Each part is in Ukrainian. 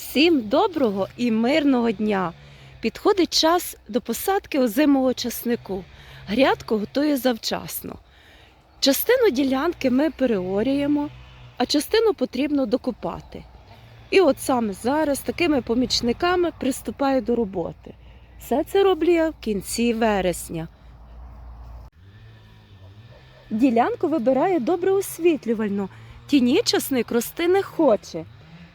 Всім доброго і мирного дня! Підходить час до посадки озимого часнику. Грядку готує завчасно. Частину ділянки ми переорюємо, а частину потрібно докопати. І от саме зараз такими помічниками приступаю до роботи. Все це роблю я в кінці вересня. Ділянку вибираю добре освітлювально. Тіні часник рости не хоче.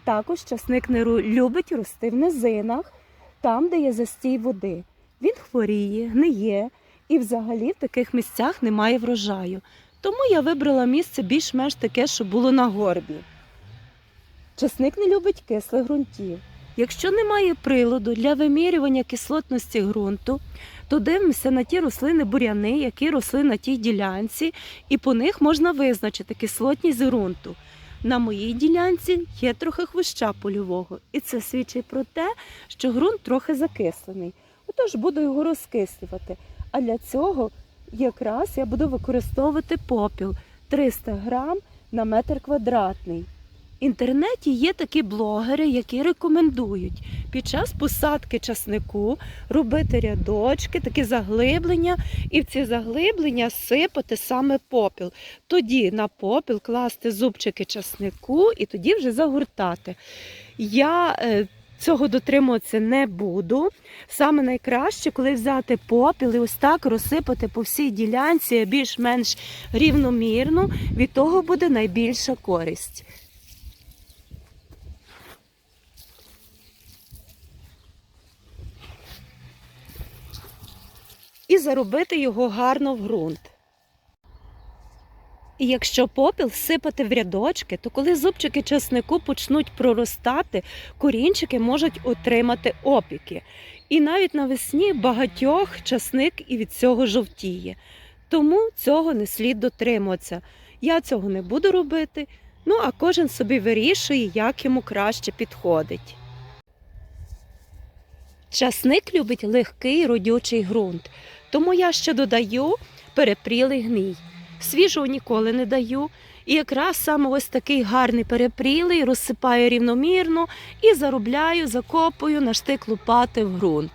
Також часник не любить рости в низинах, там, де є застій води. Він хворіє, гниє і взагалі в таких місцях немає врожаю. Тому я вибрала місце більш-менш таке, що було на горбі. Часник не любить кислих ґрунтів. Якщо немає приладу для вимірювання кислотності ґрунту, то дивимося на ті рослини буряни, які росли на тій ділянці, і по них можна визначити кислотність ґрунту. На моїй ділянці є трохи хвища польового, і це свідчить про те, що ґрунт трохи закислений. Отож буду його розкислювати. А для цього якраз я буду використовувати попіл 300 грам на метр квадратний. Інтернеті є такі блогери, які рекомендують під час посадки часнику робити рядочки, такі заглиблення, і в ці заглиблення сипати саме попіл тоді на попіл класти зубчики часнику і тоді вже загортати. Я е, цього дотримуватися не буду. Саме найкраще, коли взяти попіл і ось так розсипати по всій ділянці більш-менш рівномірно, від того буде найбільша користь. І заробити його гарно в ґрунт. І якщо попіл сипати в рядочки, то коли зубчики часнику почнуть проростати, корінчики можуть отримати опіки. І навіть навесні багатьох часник і від цього жовтіє. Тому цього не слід дотримуватися. Я цього не буду робити. Ну а кожен собі вирішує, як йому краще підходить. Часник любить легкий родючий ґрунт, тому я ще додаю перепрілий гній. Свіжого ніколи не даю. І якраз саме ось такий гарний перепрілий розсипаю рівномірно і заробляю, закопую на штик лопати в ґрунт.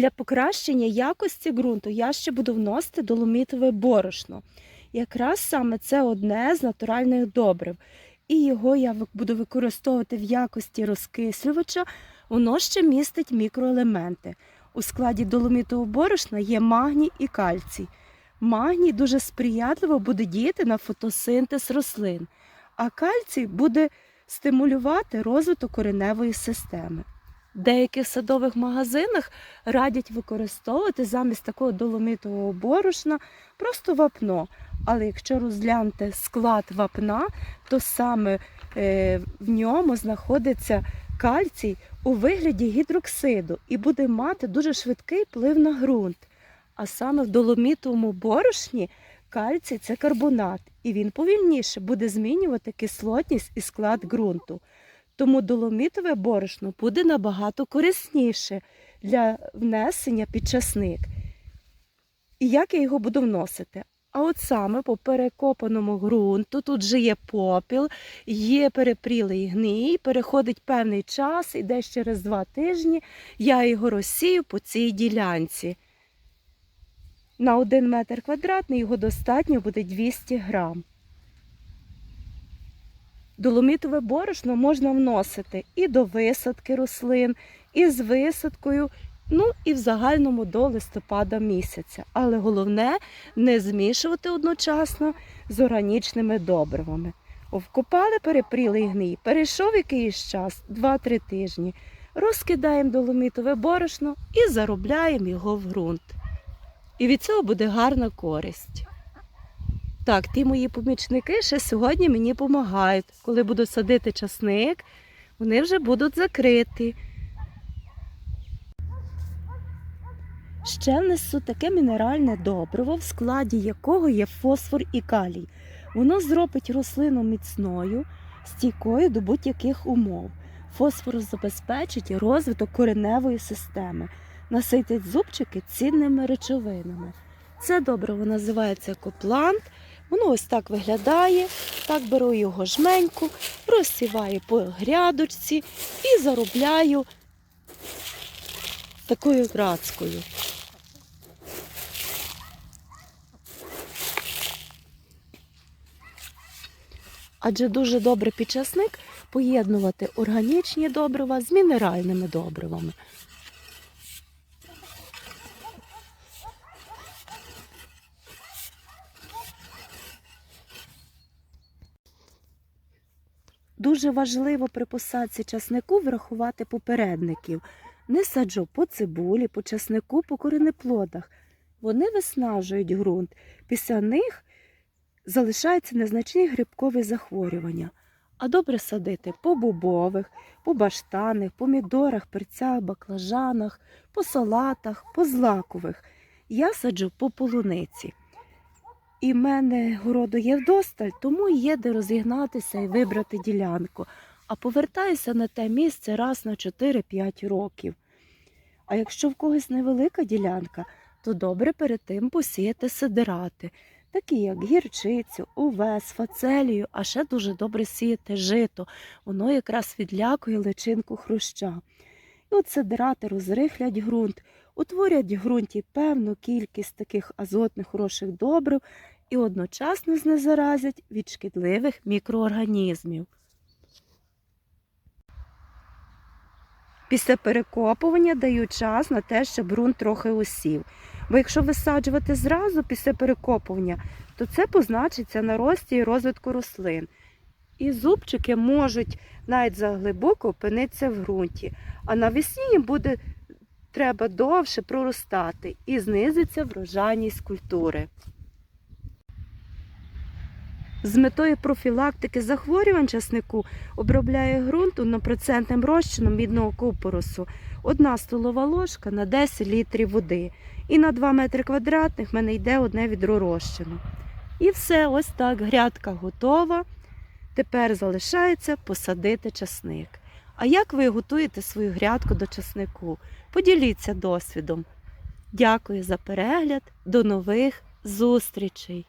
Для покращення якості ґрунту я ще буду вносити доломітове борошно. Якраз саме це одне з натуральних добрив. І його я буду використовувати в якості розкислювача. Воно ще містить мікроелементи. У складі доломітового борошна є магній і кальцій. Магній дуже сприятливо буде діяти на фотосинтез рослин, а кальцій буде стимулювати розвиток кореневої системи. Деяких садових магазинах радять використовувати замість такого доломітового борошна просто вапно. Але якщо розглянути склад вапна, то саме е, в ньому знаходиться кальцій у вигляді гідроксиду і буде мати дуже швидкий вплив на ґрунт. А саме в доломітовому борошні кальцій це карбонат, і він повільніше буде змінювати кислотність і склад ґрунту. Тому доломітове борошно буде набагато корисніше для внесення під часник. І як я його буду вносити? А от саме по перекопаному ґрунту, тут же є попіл, є перепрілий гній, переходить певний час, і десь через два тижні я його розсію по цій ділянці. На один метр квадратний його достатньо буде 200 грам. Доломітове борошно можна вносити і до висадки рослин, і з висадкою, ну і в загальному до листопада місяця. Але головне не змішувати одночасно з органічними добривами. Вкопали перепрілий гній, перейшов якийсь час, 2-3 тижні. розкидаємо доломітове борошно і заробляємо його в ґрунт. І від цього буде гарна користь. Так, ті мої помічники ще сьогодні мені допомагають. Коли буду садити часник, вони вже будуть закриті. Ще внесу таке мінеральне добриво, в складі якого є фосфор і калій. Воно зробить рослину міцною, стійкою до будь-яких умов. Фосфор забезпечить розвиток кореневої системи, наситить зубчики цінними речовинами. Це добриво називається коплант. Воно ось так виглядає. Так беру його жменьку, розсіваю по грядочці і заробляю такою грацькою. Адже дуже добре під часник поєднувати органічні добрива з мінеральними добривами. Дуже важливо при посадці часнику врахувати попередників. Не саджу по цибулі, по часнику, по коренеплодах. Вони виснажують ґрунт. Після них залишаються незначні грибкові захворювання. А добре садити по бобових, по баштанних, помідорах, перцях, баклажанах, по салатах, по злакових. Я саджу по полуниці. І в мене городу є вдосталь, тому є де розігнатися і вибрати ділянку. А повертаюся на те місце раз на 4-5 років. А якщо в когось невелика ділянка, то добре перед тим посіяти сидирати, такі як гірчицю, овес, фацелію, а ще дуже добре сіяти жито. Воно якраз відлякує личинку хруща. І от сидирати розрихлять ґрунт, утворять в ґрунті певну кількість таких азотних хороших добрив і одночасно знезаразять від шкідливих мікроорганізмів. Після перекопування даю час на те, щоб ґрунт трохи осів. Бо якщо висаджувати зразу після перекопування, то це позначиться на рості і розвитку рослин. І зубчики можуть навіть заглибоко опинитися в ґрунті, а навесні їм буде треба довше проростати і знизиться врожайність культури. З метою профілактики захворювань часнику обробляє ґрунт однопроцентним розчином мідного купоросу. Одна столова ложка на 10 літрів води. І на 2 метри квадратних в мене йде одне відро розчину. І все, ось так, грядка готова. Тепер залишається посадити часник. А як ви готуєте свою грядку до часнику? Поділіться досвідом. Дякую за перегляд. До нових зустрічей!